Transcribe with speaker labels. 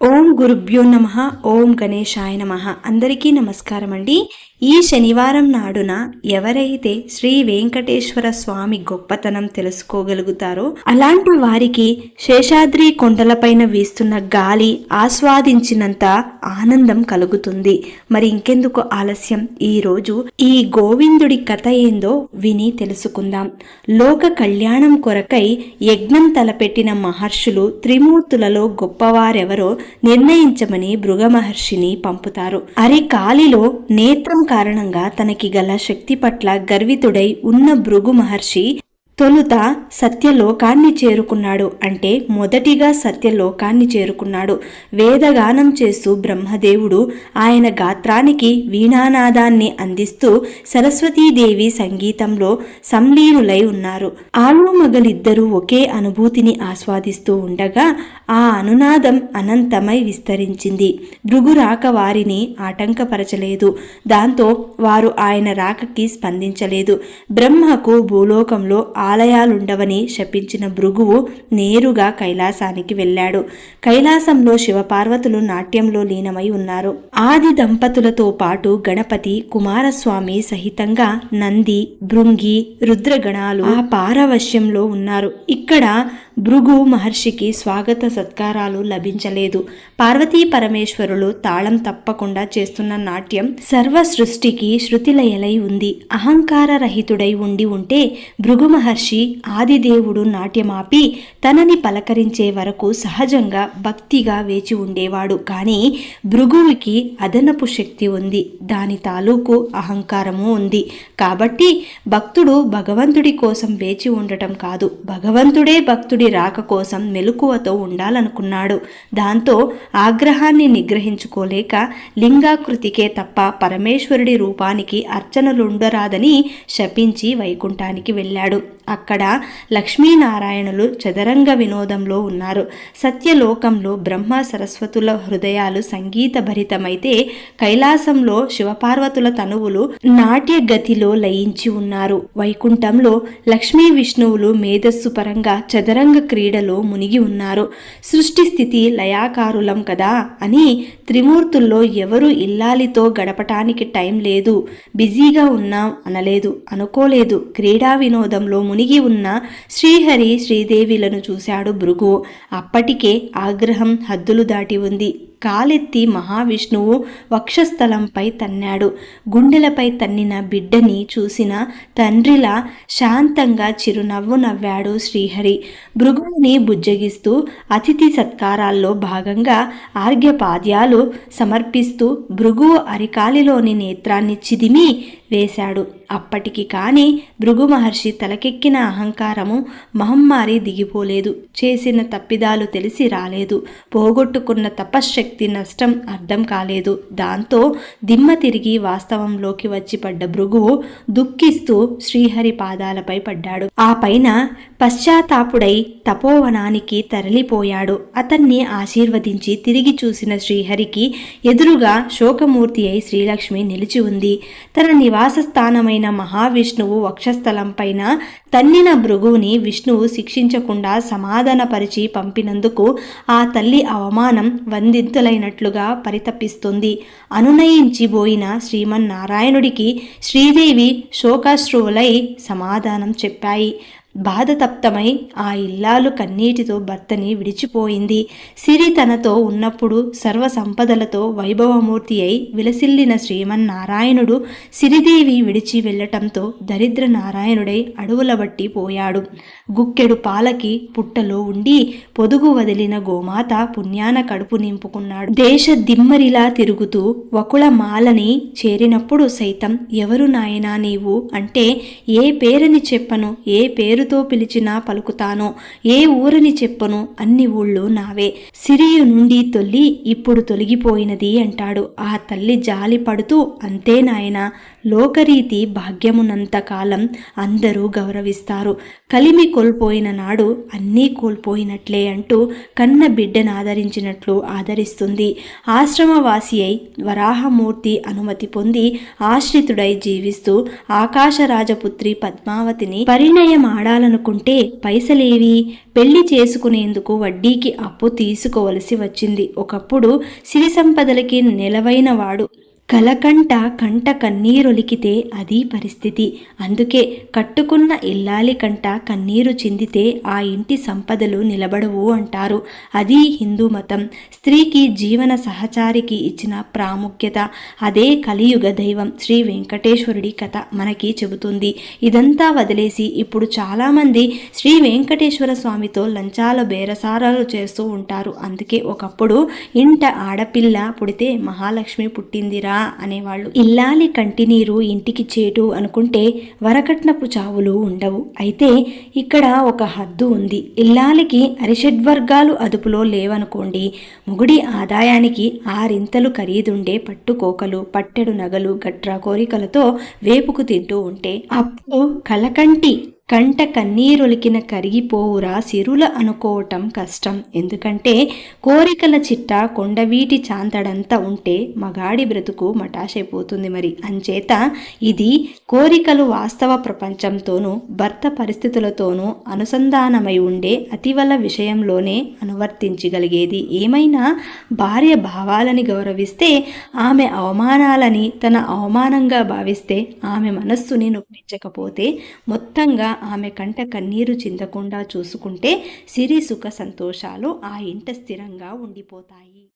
Speaker 1: ఓం గురుభ్యో నమ ఓం గణేశాయ నమ. అందరికీ నమస్కారం అండి. ఈ శనివారం నాడున ఎవరైతే శ్రీ వెంకటేశ్వర స్వామి గొప్పతనం తెలుసుకోగలుగుతారో అలాంటి వారికి శేషాద్రి కొండలపైన వీస్తున్న గాలి ఆస్వాదించినంత ఆనందం కలుగుతుంది. మరి ఇంకెందుకు ఆలస్యం? ఈ రోజు ఈ గోవిందుడి కథ ఏందో విని తెలుసుకుందాం. లోక కళ్యాణం కొరకై యజ్ఞం తలపెట్టిన మహర్షులు త్రిమూర్తులలో గొప్పవారెవరో నిర్ణయించమని మహర్షిని పంపుతారు. అరికాలిలో నేత్రం కారణంగా తనకి గల శక్తి పట్ల గర్వితుడై ఉన్న భృగు మహర్షి తొలుత సత్యలోకాన్ని చేరుకున్నాడు అంటే మొదటిగా సత్యలోకాన్ని చేరుకున్నాడు. వేదగానం చేస్తూ బ్రహ్మదేవుడు ఆయన గాత్రానికి వీణానాదాన్ని అందిస్తూ సరస్వతీదేవి సంగీతంలో సంలీనులై ఉన్నారు. ఆలు మగలిద్దరూ ఒకే అనుభూతిని ఆస్వాదిస్తూ ఉండగా ఆ అనునాదం అనంతమై విస్తరించింది. భృగు రాక వారిని ఆటంకపరచలేదు. దాంతో వారు ఆయన రాకకి స్పందించలేదు. బ్రహ్మకు భూలోకంలో ఆలయాలుండవని శపించిన భృగువు నేరుగా కైలాసానికి వెళ్ళాడు. కైలాసంలో శివపార్వతులు నాట్యంలో లీనమై ఉన్నారు. ఆది దంపతులతో పాటు గణపతి కుమారస్వామి సహితంగా నంది భృంగి రుద్రగణాలు ఆ పారవశ్యంలో ఉన్నారు. ఇక్కడ భృగు మహర్షికి స్వాగత సత్కారాలు లభించలేదు. పార్వతీ పరమేశ్వరులు తాళం తప్పకుండా చేస్తున్న నాట్యం సర్వ సృష్టికి శృతిలయలై ఉంది. అహంకార రహితుడై ఉండి ఉంటే భృగు మహర్షి ఆదిదేవుడు నాట్యమాపి తనని పలకరించే వరకు సహజంగా భక్తిగా వేచి ఉండేవాడు. కానీ భృగువుకి అదనపు శక్తి ఉంది. దాని తాలూకు అహంకారము ఉంది. కాబట్టి భక్తుడు భగవంతుడి కోసం వేచి ఉండటం కాదు. భగవంతుడే భక్తుడి రాక కోసం మెలకువతో ఉండాలనుకున్నాడు. దాంతో ఆగ్రహాన్ని నిగ్రహించుకోలేక లింగాకృతికే తప్ప పరమేశ్వరుడి రూపానికి అర్చనలుండరాదని శపించి వైకుంఠానికి వెళ్ళాడు. అక్కడ లక్ష్మీనారాయణులు చదరంగ వినోదంలో ఉన్నారు. సత్యలోకంలో బ్రహ్మ సరస్వతుల హృదయాలు సంగీత భరితమైతే కైలాసంలో శివపార్వతుల తనువులు నాట్య గతిలో లయించి ఉన్నారు. వైకుంఠంలో లక్ష్మీ విష్ణువులు మేధస్సు పరంగా చదరంగ క్రీడలో మునిగి ఉన్నారు. సృష్టి స్థితి లయాకారులం కదా అని త్రిమూర్తుల్లో ఎవరు ఇల్లాలితో గడపటానికి టైం లేదు బిజీగా ఉన్నాం అనలేదు అనుకోలేదు. క్రీడా వినోదంలో మునిగి ఉన్న శ్రీహరి శ్రీదేవిలను చూశాడు భృగు. అప్పటికే ఆగ్రహం హద్దులు దాటి ఉంది. కాలెత్తి మహావిష్ణువు వక్షస్థలంపై తన్నాడు. గుండెలపై తన్నిన బిడ్డని చూసిన తండ్రిలా శాంతంగా చిరునవ్వు నవ్వాడు శ్రీహరి. భృగువుని బుజ్జగిస్తూ అతిథి సత్కారాల్లో భాగంగా ఆర్ఘ్యపాద్యాలు సమర్పిస్తూ భృగువు అరికాలిలోని నేత్రాన్ని చిదిమి వేశాడు. అప్పటికి కాని భృగు మహర్షి తలకెక్కిన అహంకారము మహమ్మారి దిగిపోలేదు. చేసిన తప్పిదాలు తెలిసి రాలేదు. పోగొట్టుకున్న తపశ్శక్తి నష్టం అర్థం కాలేదు. దాంతో దిమ్మ తిరిగి వాస్తవంలోకి వచ్చి పడ్డ భృగువు దుఃఖిస్తూ శ్రీహరి పాదాలపై పడ్డాడు. ఆ పైన పశ్చాత్తాపుడై తపోవనానికి తరలిపోయాడు. అతన్ని ఆశీర్వదించి తిరిగి చూసిన శ్రీహరికి ఎదురుగా శోకమూర్తి అయి శ్రీలక్ష్మి నిలిచి ఉంది. తన నివాస స్థానమైన మహావిష్ణువు వక్షస్థలంపైన తన్నిన భృగువుని విష్ణువు శిక్షించకుండా సమాధానపరిచి పంపినందుకు ఆ తల్లి అవమానం వందింతులైనట్లుగా పరితపిస్తుంది. అనునయించిబోయిన శ్రీమన్నారాయణుడికి శ్రీదేవి శోకాశ్రువులై సమాధానం చెప్పాయి. బాధతప్తమై ఆ ఇల్లాలు కన్నీటితో భర్తని విడిచిపోయింది. సిరి తనతో ఉన్నప్పుడు సర్వ సంపదలతో వైభవమూర్తి అయి విలసిల్లిన శ్రీమన్నారాయణుడు సిరిదేవి విడిచి వెళ్ళటంతో దరిద్ర నారాయణుడై అడవుల బట్టి పోయాడు. గుక్కెడు పాలకి పుట్టలో ఉండి పొదుగు వదిలిన గోమాత పుణ్యాన కడుపు నింపుకున్నాడు. దేశ దిమ్మరిలా తిరుగుతూ వకుళ మాలని చేరినప్పుడు సైతం ఎవరు నాయనా నీవు? అంటే ఏ పేరని చెప్పను ఏ పేరు పేరుతో పిలిచినా పలుకుతాను. ఏ ఊరని చెప్పను అన్ని ఊళ్ళు నావే. సిరియు నుండి తొల్లి ఇప్పుడు తొలగిపోయినది అంటాడు. ఆ తల్లి జాలి పడుతూ అంతే నాయన లోకరీతి భాగ్యమునంత కాలం అందరూ గౌరవిస్తారు. కలిమి కోల్పోయిన నాడు అన్నీ కోల్పోయినట్లే అంటూ కన్న బిడ్డను ఆదరించినట్లు ఆదరిస్తుంది. ఆశ్రమవాసి అయి వరాహమూర్తి అనుమతి పొంది ఆశ్రితుడై జీవిస్తూ ఆకాశరాజపుత్రి పద్మావతిని పరిణయమాడాలని చేయాలనుకుంటే పైసలేవి? పెళ్ళి చేసుకునేందుకు వడ్డీకి అప్పు తీసుకోవలసి వచ్చింది. ఒకప్పుడు సిరి సంపదలకి నిలవైన వాడు కలకంట కంట కన్నీరొలికితే అది పరిస్థితి. అందుకే కట్టుకున్న ఇల్లాలి కంట కన్నీరు చిందితే ఆ ఇంటి సంపదలు నిలబడవు అంటారు. అది హిందూ మతం. స్త్రీకి జీవన సహచారికి ఇచ్చిన ప్రాముఖ్యత. అదే కలియుగ దైవం. శ్రీ వెంకటేశ్వరుడి కథ మనకి చెబుతుంది. ఇదంతా వదిలేసి ఇప్పుడు చాలామంది శ్రీ వెంకటేశ్వర స్వామితో లంచాల బేరసారాలు చేస్తూ ఉంటారు. అందుకే ఒకప్పుడు ఇంట ఆడపిల్ల పుడితే మహాలక్ష్మి పుట్టిందిరా. అనేవాళ్ళు. ఇల్లాలి కంటినీరు ఇంటికి చేటు అనుకుంటే వరకట్నపు చావులు ఉండవు. అయితే ఇక్కడ ఒక హద్దు ఉంది. ఇల్లాలికి అరిషడ్వర్గాలు అదుపులో లేవనుకోండి మొగుడి ఆదాయానికి ఆరింతలు ఖరీదుండే పట్టుకోకలు పట్టెడు నగలు గట్రా కోరికలతో వేపుకు తింటూ ఉంటే అప్పుడు కలకంటి కంట కన్నీరొలికిన కరిగిపోవురా సిరుల అనుకోవటం కష్టం. ఎందుకంటే కోరికల చిట్ట కొండవీటి చాంతడంతా ఉంటే మగాడి బ్రతుకు మటాషైపోతుంది మరి. అంచేత ఇది కోరికలు వాస్తవ ప్రపంచంతోనూ భర్త పరిస్థితులతోనూ అనుసంధానమై ఉండే అతివల విషయంలోనే అనువర్తించగలిగేది. ఏమైనా భార్య భావాలని గౌరవిస్తే ఆమె అవమానాలని తన అవమానంగా భావిస్తే ఆమె మనస్సుని నొప్పించకపోతే మొత్తంగా ఆమె కంట కన్నీరు చిందకుండా చూసుకుంటే సిరి సుఖ సంతోషాలు ఆ ఇంట స్థిరంగా ఉండిపోతాయి.